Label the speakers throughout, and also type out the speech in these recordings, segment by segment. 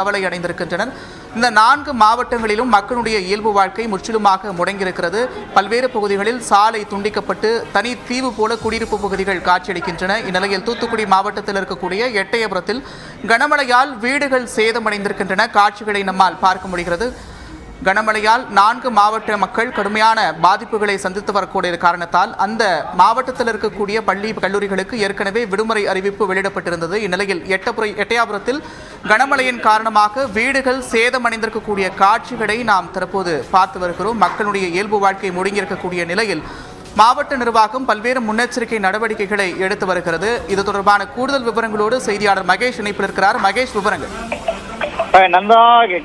Speaker 1: கவலை அடைந்திருக்கின்றனர். இந்த நான்கு மாவட்டங்களிலும் மக்களுடைய இயல்பு வாழ்க்கை முற்றிலுமாக முடங்கியிருக்கிறது. பல்வேறு பகுதிகளில் சாலை துண்டிக்கப்பட்டு தனி தீவு போல குடியிருப்பு பகுதிகள் காட்சியளிக்கின்றன. இந்நிலையில் தூத்துக்குடி மாவட்டத்தில் இருக்கக்கூடிய எட்டயபுரத்தில் கனமழையால் வீடுகள் சேதமடைந்திருக்கின்றன. காட்சிகளை நம்மால் பார்க்க முடிகிறது. கனமழையால் நான்கு மாவட்ட மக்கள் கடுமையான பாதிப்புகளை சந்தித்து வரக்கூடிய காரணத்தால் அந்த மாவட்டத்தில் இருக்கக்கூடிய பள்ளி கல்லூரிகளுக்கு ஏற்கனவே விடுமுறை அறிவிப்பு வெளியிடப்பட்டிருந்தது. இந்நிலையில் எட்டப்புறை எட்டயாபுரத்தில் கனமழையின் காரணமாக வீடுகள் சேதமடைந்திருக்கக்கூடிய காட்சிகளை நாம் தற்போது பார்த்து வருகிறோம். மக்களுடைய இயல்பு வாழ்க்கை முடங்கியிருக்கக்கூடிய நிலையில் மாவட்ட நிர்வாகம் பல்வேறு முன்னெச்சரிக்கை நடவடிக்கைகளை எடுத்து வருகிறது. இது தொடர்பான கூடுதல் விவரங்களோடு செய்தியாளர் மகேஷ் இணைப்பில் இருக்கிறார். மகேஷ் விவரங்கள்.
Speaker 2: அஹ் நந்தா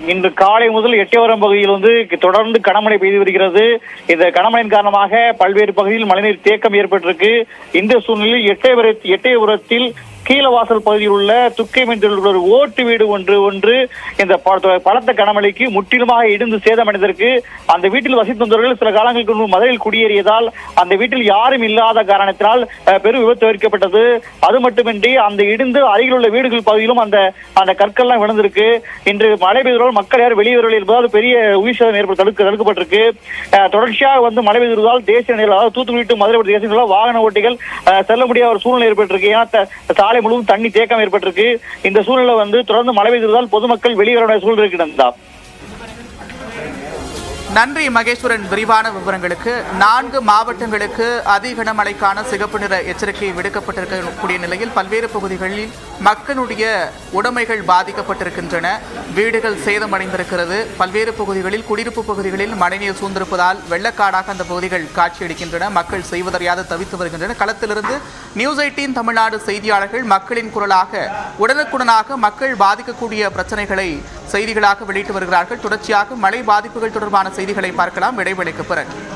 Speaker 2: இன்று காலை முதல் எட்டியவரம் பகுதியில் வந்து தொடர்ந்து கனமழை பெய்து வருகிறது. இந்த கனமழையின் காரணமாக பல்வேறு பகுதியில் மழைநீர் தேக்கம் ஏற்பட்டிருக்கு. இந்த சூழ்நிலையில் எட்டயபுர எட்டயபுரத்தில் கீழவாசல் பகுதியில் உள்ள துக்கை மென்றில் ஒரு ஓட்டு வீடு ஒன்று ஒன்று இந்த பலத்த கனமழைக்கு முற்றிலுமாக இடிந்து சேதமடைந்திருக்கு அந்த வீட்டில் வசித்து வந்தவர்கள் சில காலங்களுக்கு முன்பு மதுரையில் குடியேறியதால் அந்த வீட்டில் யாரும் இல்லாத காரணத்தினால் பெரும் விபத்து தவிர்க்கப்பட்டது அது மட்டுமின்றி அந்த இடிந்து அருகில் உள்ள வீடுகள் பகுதியிலும் அந்த அந்த கற்கள்லாம் விழுந்திருக்கு. இன்று மழை பெய்ததால் மக்கள் யாரும் வெளியே வரவில்லை என்பதால் பெரிய உயிர் சேதம் ஏற்பட்டு தடுக்க தடுக்கப்பட்டிருக்கு. தொடர்ச்சியாக வந்து மழை பெய்ததால் தேசிய நிலையில் அதாவது தூத்துக்குடி மதுரை தேசிய நிலையில் வாகன ஓட்டிகள் செல்ல முடியாத ஒரு சூழ்நிலை ஏற்பட்டிருக்கு. ஏன்னா சாலை முழுவதும் தண்ணி தேக்கம் ஏற்பட்டிருக்கு. இந்த சூழ்நிலை வந்து தொடர்ந்து மழை பெய்ததால் பொதுமக்கள் வெளியே வர சூழ்நிலை இருக்கிறதா
Speaker 1: நன்றி மகேஸ்வரன். விரிவான விவரங்களுக்கு நான்கு மாவட்டங்களுக்கு அதி கனமழைக்கான சிகப்பு நிற எச்சரிக்கை விடுக்கப்பட்டிருக்கக்கூடிய நிலையில் பல்வேறு பகுதிகளில் மக்களுடைய உடைமைகள் பாதிக்கப்பட்டிருக்கின்றன. வீடுகள் சேதமடைந்திருக்கிறது. பல்வேறு பகுதிகளில் குடியிருப்பு பகுதிகளில் மழைநீர் சூழ்ந்திருப்பதால் வெள்ளக்காடாக அந்த பகுதிகள் காட்சியளிக்கின்றன. மக்கள் செய்வதறியாது தவித்து வருகின்றன. களத்திலிருந்து நியூஸ் எயிட்டீன் தமிழ்நாடு செய்தியாளர்கள் மக்களின் குரலாக உடனுக்குடனாக மக்கள் பாதிக்கக்கூடிய பிரச்சனைகளை செய்திகளாக வெளியிட்டு வருகிறார்கள். தொடர்ச்சியாக மழை பாதிப்புகள் தொடர்பான செய்திகளை பார்க்கலாம். இடைவெளிக்கு பிறகு.